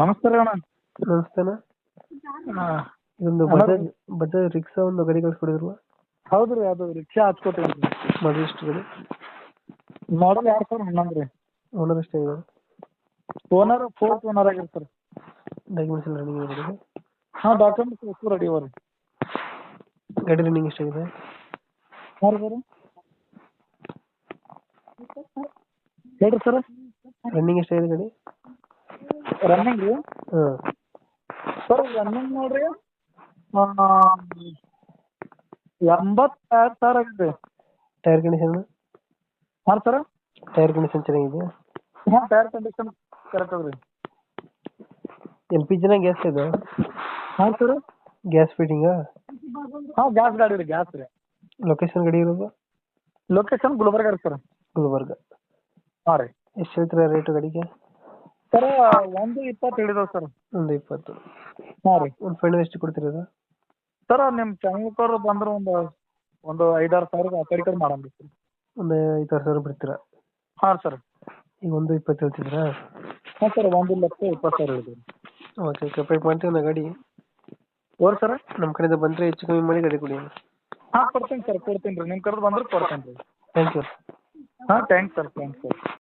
ನಮಸ್ಕಾರ ಅಣ್ಣ. ನಮಸ್ತೆನಾ? ಇದೊಂದು. ಬಜಾಜ್ ಬಜಾಜ್ ರಿಕ್ಷಾ ಒಂದು ಗಾಡಿ ಕಳ್ಸ್ಕೊಡಿದ್ರಲ್ವಾ? ಹೌದು ರೀ ಅದು ರಿಕ್ಷಾ ಹಚ್ಕೋತೀವಿ ಮಾಡಲ್ ಎಷ್ಟು ಗಾಡಿ ಮಾಡಲ್ ಎರಡು ಸಾವಿರ ಹನ್ನೊಂದು ರೀ. ಓನರ್ ಎಷ್ಟೇ ಇದೆ ಓನರ್ ಫೋರ್ತ್ ಓನರ್ ಆಗಿರ್ತಾರೆ. ಡಾಕ್ಯುಮೆಂಟ್ಸ್ ಎಲ್ಲ ರನ್ನಿಂಗ್ ಇದೆ ಗಾಡಿಗೆ ಹಾಂ ಡಾಕ್ಯುಮೆಂಟ್ಸ್ ಎಷ್ಟು ರೆಡಿ ಅವ ರೀ. ಗಾಡಿ ರನ್ನಿಂಗ್ ಎಷ್ಟಾಗಿದೆ? ಯಾರು ಸರ್? ಹೇಳ್ರಿ ಸರ್. ರನ್ನಿಂಗ್ ಎಷ್ಟಾಗಿದೆ ಗಾಡಿ? ರನ್ನಿಂಗ್ ರೀ ಹಾಂ ಸರ್ ರನ್ನಿಂಗ್ ನೋಡ್ರಿ ಎಂಬತ್ತೆರಡು ಸಾವಿರ ಆಗಿದೆ. ಟೈರ್ ಕಂಡೀಷನ್ ಹಾಂ ಸರ್ ಟೈರ್ ಕಂಡೀಷನ್ ಚೆನ್ನಾಗಿದೆಯಾ? ಹಾಂ ಟೈರ್ ಕಂಡೀಷನ್ ಕರೆಕ್ಟ್ ಅದ ರೀ ಎಲ್ ಪಿ ಜಿನ ಗ್ಯಾಸ್ ಇದು? ಹಾಂ ಸರ್ ಗ್ಯಾಸ್ ಫಿಟ್ಟಿಂಗಾ ಹಾಂ ಗ್ಯಾಸ್ ಗಾಡಿ ರೀ ಗ್ಯಾಸ್ ರೀ. ಲೊಕೇಶನ್ ಗಡಿ ಇರೋದು? ಲೊಕೇಶನ್ ಗುಲ್ಬರ್ಗ ರೀ ಸರ್ ಗುಲ್ಬರ್ಗ. ಹಾಂ ರೀ. ಎಷ್ಟು ಹೇಳ್ತೀರಾ ರೇಟು ಗಾಡಿಗೆ? ಸರ್ ಒಂದು ಇಪ್ಪತ್ತು ಹೇಳಿದಾವೆ ಸರ್ ಒಂದು ಇಪ್ಪತ್ತು. ಹಾಂ ರೀ. ಒಂದು ಫೈನಲ್ ಎಷ್ಟು ಕೊಡ್ತಿರೋದು? ಸರ್ ನಿಮ್ಮ ಚಾನಲ್ಕವ್ರು ಬಂದ್ರೆ ಒಂದು ಒಂದು ಐದಾರು ಸಾವಿರ ಆ ಕಡೆ ಈ ಕಡೆ ಮಾಡಂಗ ಸರ್ ಒಂದು ಐದಾರು ಸಾವಿರ ಬಿಡ್ತೀರಾ? ಹಾಂ ಸರ್ ಈಗ ಒಂದು ಇಪ್ಪತ್ತು ಹೇಳ್ತಿದ್ರಾ ಹಾಂ ಸರ್ ಒಂದು ಲಕ್ಷ ಇಪ್ಪತ್ತು ಸಾವಿರ ಹೇಳಿದ್ದೀವಿ ಓಕೆ ಓಕೆ. ಪೇಟ್ ಮಾಡ್ತೀವಿ ನಾ ಗಾಡಿ. ಓರ್ ಸರ್ ನಮ್ಮ ಕಡೆಯಿಂದ ಬಂದರೆ ಹೆಚ್ಚು ಕಮ್ಮಿ ಮಾಡಿ ಗಾಡಿ ಕೊಡಿ. ಹಾಂ ಕೊಡ್ತೀನಿ ಸರ್ ಕೊಡ್ತೀನಿ ರೀ. ನಿಮ್ಮ ಕರೆದು ಬಂದ್ರೆ ಕೊಡ್ತೀನಿ ರೀ. ಥ್ಯಾಂಕ್ ಯು ಹಾ ಥ್ಯಾಂಕ್ಸ್ ಸರ್ ಥ್ಯಾಂಕ್ಸ್ ಸರ್